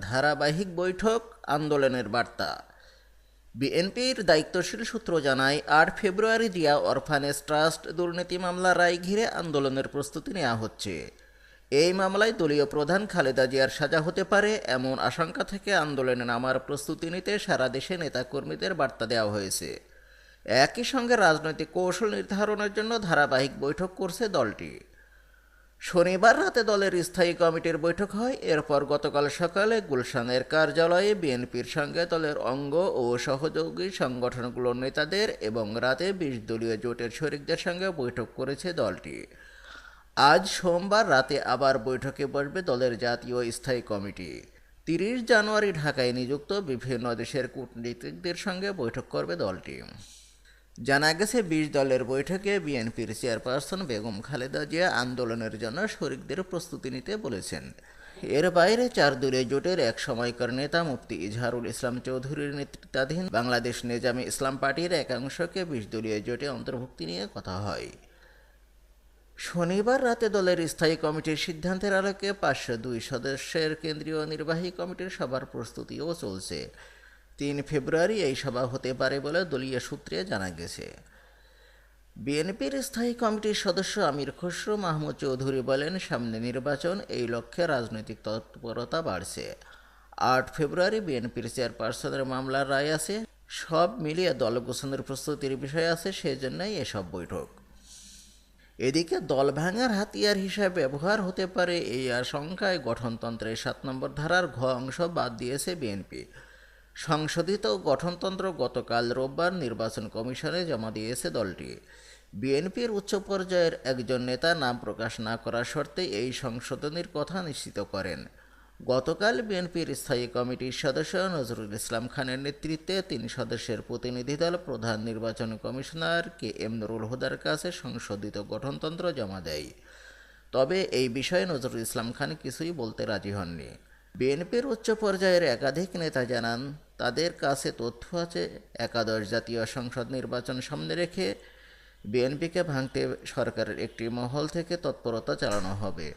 ধারাবাহিক বৈঠক, আন্দোলনের বার্তা। বিএনপির দায়িত্বশীল সূত্র জানায়, আট ফেব্রুয়ারি জিয়া অরফানেজ ট্রাস্ট দুর্নীতি মামলা রায় ঘিরে আন্দোলনের প্রস্তুতি নেওয়া হচ্ছে। এই মামলায় দলীয় প্রধান খালেদা জিয়ার সাজা হতে পারে এমন আশঙ্কা থেকে আন্দোলনে নামার প্রস্তুতি নিতে সারা দেশে নেতাকর্মীদের বার্তা দেওয়া হয়েছে। একই সঙ্গে রাজনৈতিক কৌশল নির্ধারণের জন্য ধারাবাহিক বৈঠক করছে দলটি। শনিবার রাতে দলের স্থায়ী কমিটির বৈঠক হয়। এরপর গতকাল সকালে গুলশানের কার্যালয়ে বিএনপির সঙ্গে দলের অঙ্গ ও সহযোগী সংগঠনগুলোর নেতাদের এবং রাতে বিশ দলীয় জোটের শরিকদের সঙ্গে বৈঠক করেছে দলটি। আজ সোমবার রাতে আবার বৈঠকে বসবে দলের জাতীয় স্থায়ী কমিটি। তিরিশ জানুয়ারি ঢাকায় নিযুক্ত বিভিন্ন দেশের কূটনীতিকদের সঙ্গে বৈঠক করবে দলটি। জানা গেছে বিশ দলের বৈঠকে বিএনপির চেয়ারপারসন বেগম খালেদা জিয়া আন্দোলনের জন্য শরিকদের প্রস্তুতি নিতে বলেছেন। এর বাইরে চার দলীয় জোটের এক সময়কার নেতা মুফতি ইজহারুল ইসলাম চৌধুরীর নেতৃত্বাধীন বাংলাদেশ নেজামে ইসলাম পার্টির একাংশকে বিশ দলীয় জোটে অন্তর্ভুক্তি নিয়ে কথা হয়। শনিবার রাতে দলের স্থায়ী কমিটির সিদ্ধান্তের আলোকে পাঁচশো দুই সদস্যের কেন্দ্রীয় নির্বাহী কমিটির সভার প্রস্তুতিও চলছে। তিন ফেব্রুয়ারি এই সভা হতে পারে বলে দলীয় সূত্রে জানা গেছে। বিএনপির স্থায়ী কমিটির সদস্য আমির খসরু মাহমুদ চৌধুরী বলেন, সামনে নির্বাচন, এই লক্ষ্যে রাজনৈতিক তৎপরতা বাড়ছে। আট ফেব্রুয়ারি বিএনপির চেয়ারপারসনের মামলার রায় আছে। সব মিলিয়ে দল গোছানোর প্রস্তুতির বিষয় আছে, সেজন্যই এসব বৈঠক। এদিকে দল ভাঙার হাতিয়ার হিসাবে ব্যবহার হতে পারে এই আশঙ্কায় গঠনতন্ত্রের সাত নম্বর ধারার ঘ অংশ বাদ দিয়েছে বিএনপি। সংশোধিত গঠনতন্ত্র গতকাল রোববার নির্বাচন কমিশনে জমা দিয়েছে দলটি। বিএনপির উচ্চ পর্যায়ের একজন নেতা নাম প্রকাশ না করার শর্তে এই সংশোধনীর কথা নিশ্চিত করেন। গতকাল বিএনপির স্থায়ী কমিটির সদস্য নজরুল ইসলাম খানের নেতৃত্বে তিন সদস্যের প্রতিনিধি দল প্রধান নির্বাচন কমিশনার কে এম নুরুল হুদার কাছে সংশোধিত গঠনতন্ত্র জমা দেয়। তবে এই বিষয়ে নজরুল ইসলাম খান কিছুই বলতে রাজি হননি। বিএনপির উচ্চ পর্যায়ের একাধিক নেতা জানান তাদের কাছে তথ্য আছে, একাদশ জাতীয় সংসদ নির্বাচন সামনে রেখে বিএনপিকে ভাঙতে সরকারের একটি মহল থেকে তৎপরতা চালানো হবে।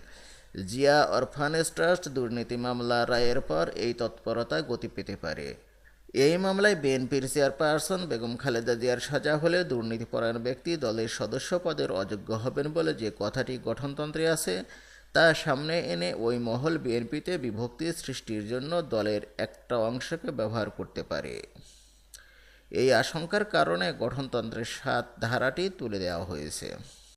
জিয়া অরফানেজ ট্রাস্ট দুর্নীতি মামলা রায়ের পর এই তৎপরতা গতি পেতে পারে। এই মামলায় বিএনপির চেয়ারপারসন বেগম খালেদা জিয়ার সাজা হলে দুর্নীতিপরায়ণ ব্যক্তি দলের সদস্য পদের অযোগ্য হবেন বলে যে কথাটি গঠনতন্ত্রে আছে তা সামনে এনে ওই মহল বিএনপিতে বিভক্তি সৃষ্টির জন্য দলের একটা অংশকে ব্যবহার করতে পারে। এই আশঙ্কার কারণে গঠনতন্ত্রের সাত ধারাটি তুলে দেওয়া হয়েছে।